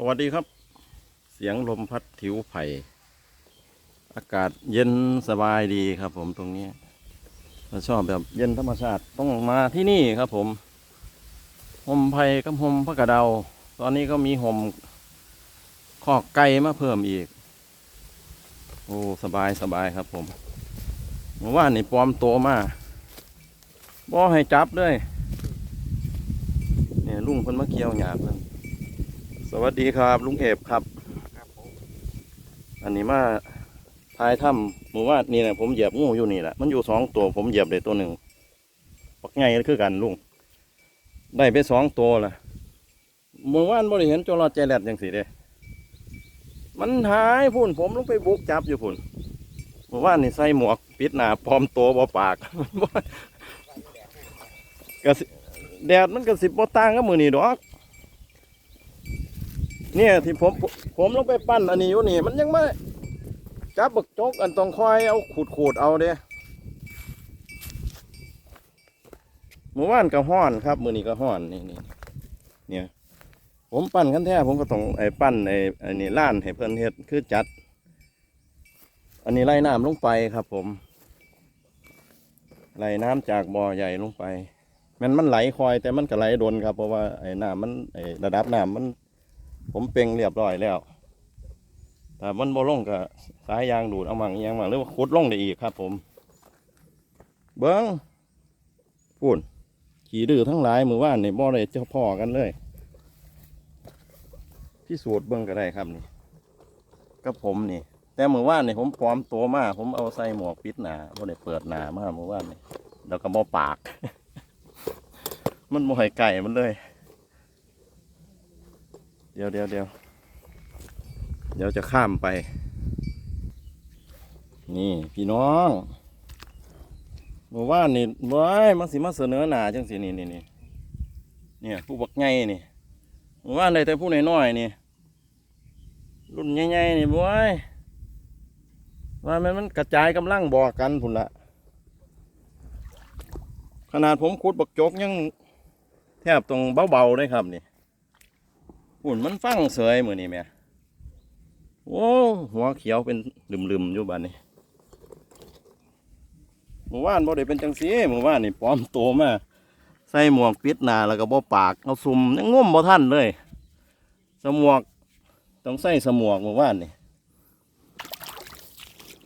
สวัสดีครับ เสียงลมพัดถิวไผ่ อากาศเย็นสบายดีครับ ผมตรงนี้ถ้าชอบแบบเย็นธรรมชาติต้องมาที่นี่ครับผมห่มไผ่กับห่มพระกระเดา ตอนนี้ก็มีห่มคอกไก่มาเพิ่มอีก โอ้สบายสบายครับผมเมื่อวานนี่ปลอมตัวมาบ่ให้จับเลยเนี่ยลุงเพิ่นมาเกี่ยวหยาบเพิ่น สวัสดีครับลุงเอฟครับ อันนี้มาทายถ้ำหมู่ว่านนี่นะผมเหยียบงูอยู่นี่แหละมันอยู่สองตัวผมเหยียบได้ตัวหนึ่งปักไงก็คือกันลุงได้ไปสองตัวละหมู่ว่านบริเห็นจรอดใจแหลดอย่างสิเด้มันหายพุ่นผมลงไปบุกจับอยู่พุ่นหมู่ว่านนี่ใส่หมวกปิดหน้าปลอมตัวบ่ปากกระสิแดดมันกระสิบบ่ต่างกับมือนี่ดอก เนี่ยที่ผมผมลงไปปั้นอันนี้อยู่นี่ มันยังไม่จับบักจกอันต้องคอยเอาขูดขูดเอาเด้เมื่อวานก็ห้อนครับ มือนี้ก็ห้อนนี่นี่เนี่ย ผมปั้นขั้นแท้ผมก็ต้องไอ้ปั้นไอ้ไอ้นี่ล้านให้เพื่อนเฮ็ดคือจัด อันนี้ไล่น้ำลงไปครับ ผมไล่น้ำจากบ่อใหญ่ลงไป มันมันไหลคอยแต่มันก็ไหลโดนครับ เพราะว่าไอ้น้ำมันไอ้ระดับน้ำมัน ผมเป่งเรียบร้อยแล้วแต่มันบ่ลงก็สายยางดูดเอามังยังมังหรือว่าขุดลงได้อีกครับ ผม เบิ้งพูนขี่ดื้อทั้งหลายมือว่านนี่บ่ได้เจ้าพ่อกันเลยพิสูจน์เบิ้งก็ได้ครับนี่กับผมนี่ แต่มือว่านนี่ผมปลอมตัวมากผมเอาใส่หมวกปิดหนาบ่ได้เปิดหนามากมือว่านนี่แล้วก็บ่ปาก มันบ่ให้ไก่มันเลย ดี๋ยวเดี๋ยวเดี๋ยวเดี๋ยวจะข้ามไป นี่พี่น้องเมื่อวานนี่ว้ายมันสิมาเสนอหนาจังสินี่นี่นี่เนี่ยผู้บักไงนี่เมื่อวานได้แต่ผู้น้อยๆนี่ รุ่นใหญ่ๆนี่ว้ายว่ามันมันกระจายกำลังบอกกันพุ่นละขนาดผมขุดบักจกยังแทบตรงเบาๆเลยครับนี่ หุ่นมันฟังเสยมือนี่แม่โอ้หัวเขียวเป็นลืมๆอยู่บ้านนี้หมู่บ้านบ่ได้เป็นจังสีหมู่บ้านนี่ปลอมตัวมาใส่หมวกปิดหน้าแล้วก็บ่ปากเอาซุ่มยังง่มบ่ทันเลย สมวกต้องใส่สมวกหมู่บ้านนี่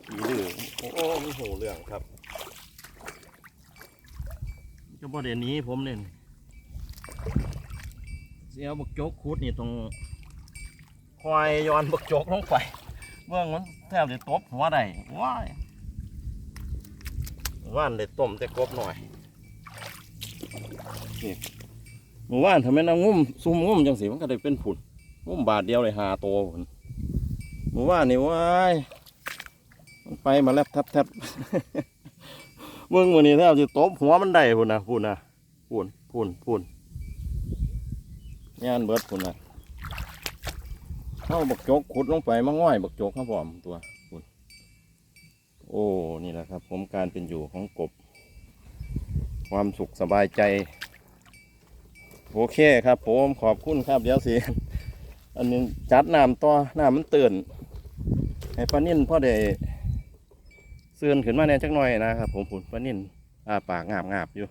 อีดื้อโอ้โหเรื่องครับจะบ่เด่นนี้ผมเนี่ ยเสียวบักโจกคุดนี่ตรงควายย้อนบักโจกลงไปเบื้องมันแทบจะตบหัวได้ว้ายว่านได้ต้มแต่กบหน่อยนี่หมู่ว่านทำไมนางงุ่มซุ่มงุ่มจังสิมันก็ได้เป็นผุดงุ่มบาทเดียวเลยหาโตวพุ่นหมู่ว่านนี่ว้ายมันไปมาแล้วทับทับเบื้องมือนี่แทบจะตบหัวมันได้พุ่นนะพุ่นนะพุ่นพุ่นพุ่น งานเบิดพุ่นะเข้าบักโจกขุดลงไปมาง่อยบักโจกครับผมตัวพุ่นโอ้นี่แหละครับ ผมการเป็นอยู่ของกบ ความสุขสบายใจ โอเคครับ ผมขอบคุณครับเดี๋ยวสิอันนี้จัดน้ำต่อน้ำมันเตื่นให้ปลานิ่นพ่อได้เสื่อนขึ้นมาแน่จักหน่อยนะครับ ผมผุนปลานิ่นอาปากงาบงาบอยู่